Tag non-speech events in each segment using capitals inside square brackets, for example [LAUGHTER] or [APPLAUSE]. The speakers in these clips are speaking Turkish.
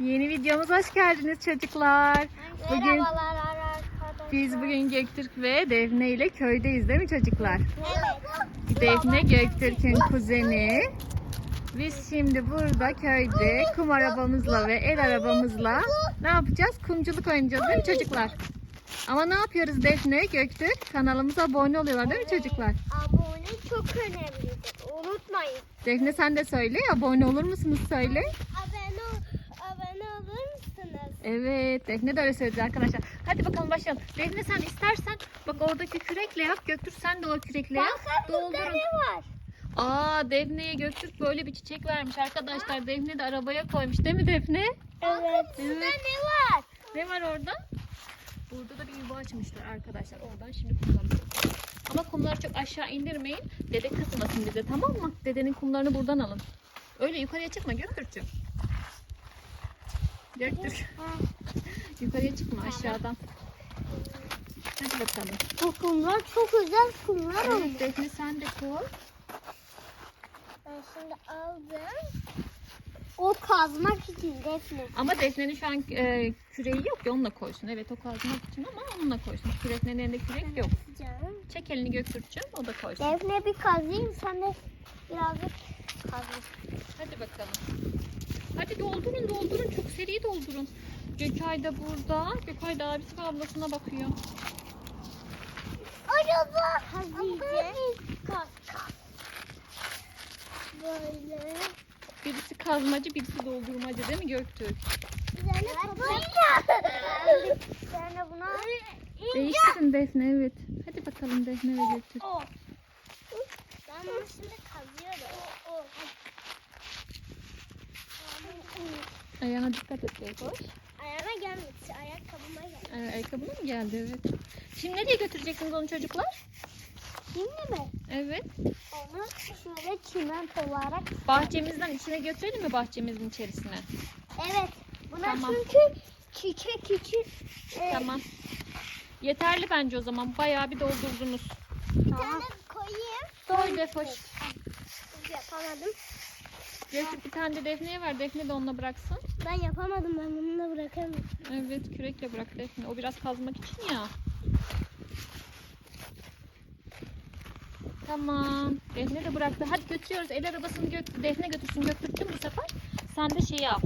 Yeni videomuza hoş geldiniz çocuklar. Bugün Merhabalar arkadaşlar. biz bugün Göktürk ve Defne ile köydeyiz değil mi çocuklar? Evet. Defne Göktürk'ün kuzeni. Biz şimdi burada köyde kum arabamızla ve el arabamızla ne yapacağız? Kumculuk oynayacağız değil mi çocuklar? Ama ne yapıyoruz Defne, Göktürk? Kanalımıza abone oluyorlar değil mi çocuklar? Abone çok önemlidir. Unutmayın. Defne sen de söyle. Abone olur musunuz söyle. Abone, ol, abone olur musunuz? Evet, Defne de öyle söyledi arkadaşlar. Hadi bakalım başlayalım. Defne sen istersen bak oradaki kürekle yap. Göktürk sen de o kürekle yap. Doldurun. ne var? Aa Defne'ye Göktürk böyle bir çiçek vermiş arkadaşlar. Defne de arabaya koymuş değil mi Defne? Evet. Burada Evet. ne var? Ne var orada? Burada da bir yuva açmışlar arkadaşlar. Oradan şimdi kullanacağız. Ama kumları çok aşağı indirmeyin. Dede kızmasın bize tamam mı? Dedenin kumlarını buradan alın. Öyle yukarıya çıkma Göktürk'cüğüm. Göktürk. Yukarıya çıkma aşağıdan. Hadi bakalım. Bu kumlar çok güzel kumlar olmuş. Evet Defne sen de koy. Ben şimdi aldım. O kazmak için Defne. Ama Defne'nin şu an e, küreği yok ya onunla koysun. Evet o kazmak için ama onunla koysun. Defne'nin elinde kürek yok. Canım. Çek elini Göktürk'cüğüm o da koysun. Defne bir kazayım sen de birazcık kazın. Hadi bakalım. Hadi doldurun doldurun. Çok seri doldurun. Gökay da burada. Gökay da abisi ve ablasına bakıyor. Kaz kaz. Böyle. Birisi kazmacı birisi doldurmacı değil mi Göktürk? Üzerine buna. Değiştirin Defne evet. Hadi bakalım Defne ve Göktürk. Ben bunu şimdi kazıyorum. O, o. Ayağına dikkat et Gökoş. Ayağına gelmedi. Ayakkabıma geldi. Ay, ayakkabına mı geldi evet. Şimdi nereye götüreceksiniz onu çocuklar? Şimdi mi? Evet. Onu şöyle çimento olarak. Bahçemizden içine götürelim mi bahçemizin içerisine? Evet. Buna Tamam. çünkü çiçek için. e, Tamam. Yeterli bence o zaman. Bayağı bir doldurdunuz. Bir tane koyayım. Koy Defoş. Yapamadım. Göktürk bir tane de Defne'ye ver. Defne de onunla bıraksın. Ben yapamadım. Ben bunu da bırakamam. Evet kürekle bırak Defne. O biraz kazmak için ya. Tamam. Defne de bıraktı. Hadi götürüyoruz. El arabasını gö Defne götürsün Göktürk'cüm bu sefer. Sen de şeyi al.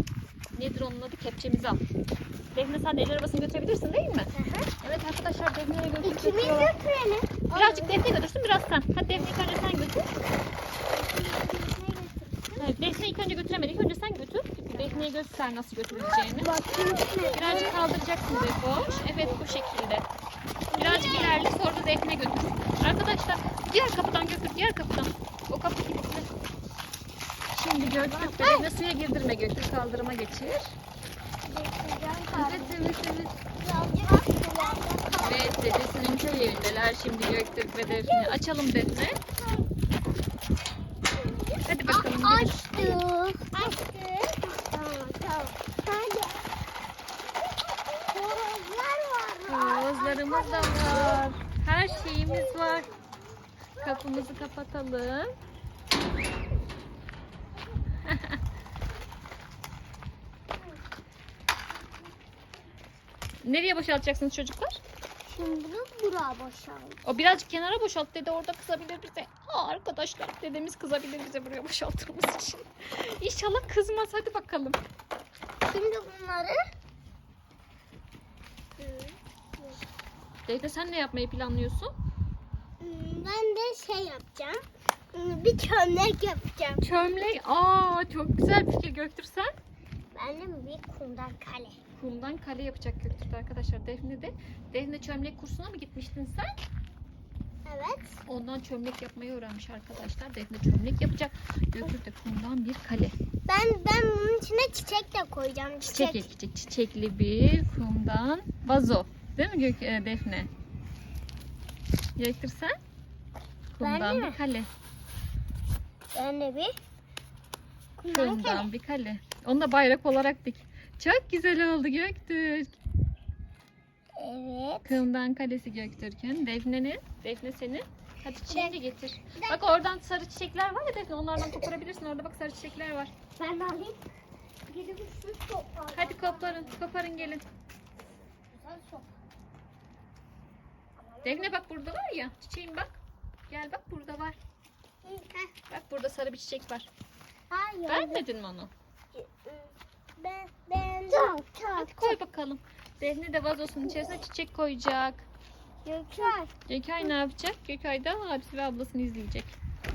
Nedir onun adı? Kepçemizi al. Defne sen de el arabasını götürebilirsin değil mi? Evet arkadaşlar Defne'ye götürüp İkimiz götürelim. Birazcık Defne götürsün biraz sen. Hadi Defne ilk önce sen götür. Evet, ilk önce götüremedik. Önce sen götür. Defne'ye göster nasıl götürüleceğini. Birazcık kaldıracaksın Defoş. Evet bu şekilde. Birazcık ilerle sonra da Defne götür. Arkadaşlar diğer kapıdan götür. Diğer kapıdan. O kapı kilitli. Şimdi de Defne suya girdirme Göktürk kaldırıma geçir. Evet evet evet. Evet dedesinin köy evindeler şimdi Göktürk ve Defne. Açalım Defne. Açtık. Açtık. Tamam tamam. Hadi. Horozlar var. Havuzlarımız da var. Her şeyimiz var. Kapımızı kapatalım. [LAUGHS] Nereye boşaltacaksınız çocuklar? Şimdi bunu buraya boşaldım. O birazcık kenara boşalt dede orada kızabilir bize. Aa, arkadaşlar dedemiz kızabilir bize buraya boşalttığımız için. [LAUGHS] İnşallah kızmaz hadi bakalım. Şimdi bunları Dede sen ne yapmayı planlıyorsun? Hmm, ben de şey yapacağım. Hmm, Bir çömlek yapacağım. Çömlek. Aa çok güzel fikir Göktür sen. De bir kumdan kale. Kumdan kale yapacak Göktürk arkadaşlar. Defne de. Defne çömlek kursuna mı gitmiştin sen? Evet. Ondan çömlek yapmayı öğrenmiş arkadaşlar. Defne çömlek yapacak. Göktürk de kumdan bir kale. Ben ben bunun içine çiçek de koyacağım. Çiçek Çiçek. ekecek. Çiçekli bir kumdan vazo. Değil mi Gök e, Defne? Göktürk sen? Kumdan bir kale. Ben de bir kumdan kale. Kumdan bir kale. Onu da bayrak olarak dik. Çok güzel oldu Göktürk. Evet. Kığımdan kalesi Göktürk'ün. Defne'nin. Defne senin. Hadi çiçeğini de getir. Bak oradan sarı çiçekler var ya Defne. Onlardan koparabilirsin. Orada bak sarı çiçekler var. Ben de alayım. Gidip şu sopa. Hadi koparın, koparın gelin. Güzel. Defne bak burada var ya. Çiçeğim bak. Gel bak burada var. Bak burada sarı bir çiçek var. Hayır. Beğenmedin mi onu? Ben ben çok Hadi koy bakalım. Defne de vazosunun içerisine çiçek koyacak. Gökhan. Gökay ne yapacak? Gökay da abisi ve ablasını izleyecek.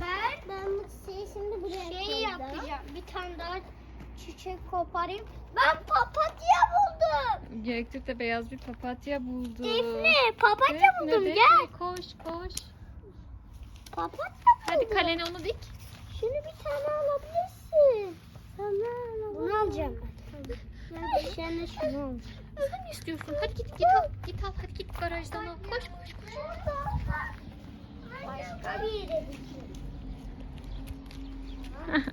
Ben ben bu çiçeği şimdi buraya şey yapacağım. Bir tane daha çiçek koparayım. Ben papatya buldum. Göktürk de beyaz bir papatya buldu. Defne papatya Defne, buldum Defne, gel. Koş koş. Papatya Hadi buldum. kalene onu dik. Şunu bir tane alabilirsin. Alacağım ben. Ben tane şunu alacağım. Ne istiyorsun? Hadi git git al. Git al. Hadi git garajdan al. Koş koş koş. Başka bir yere [LAUGHS]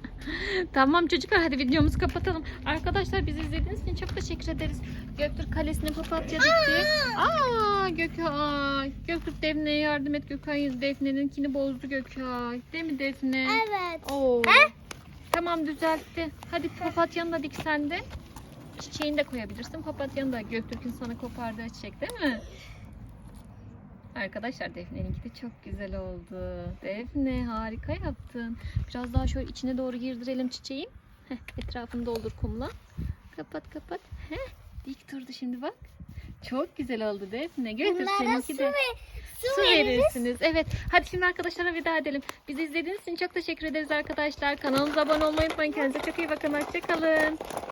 tamam çocuklar hadi videomuzu kapatalım. Arkadaşlar bizi izlediğiniz için çok teşekkür ederiz. Göktürk kalesine papatya dikti. Aa Gökay. Göktürk Defne'ye yardım et. Gökay Defne'ninkini bozdu Gökay. Değil mi Defne? Evet. Oo. He? Tamam düzeltti. Hadi papatyanı da dik de. Çiçeğini de koyabilirsin. Papatyanı da Göktürk'ün sana kopardığı çiçek değil mi? Arkadaşlar Defne'ninki de çok güzel oldu. Defne harika yaptın. Biraz daha şöyle içine doğru girdirelim çiçeği. Heh, etrafını doldur kumla. Kapat kapat. Heh, dik durdu şimdi bak. Çok güzel oldu Defne. Bunlara seninki su, de. ve, su, Su veririz. verirsiniz. Evet. Hadi şimdi arkadaşlara veda edelim. Bizi izlediğiniz için çok teşekkür ederiz arkadaşlar. Kanalımıza abone olmayı unutmayın. Kendinize çok iyi bakın. Hoşçakalın.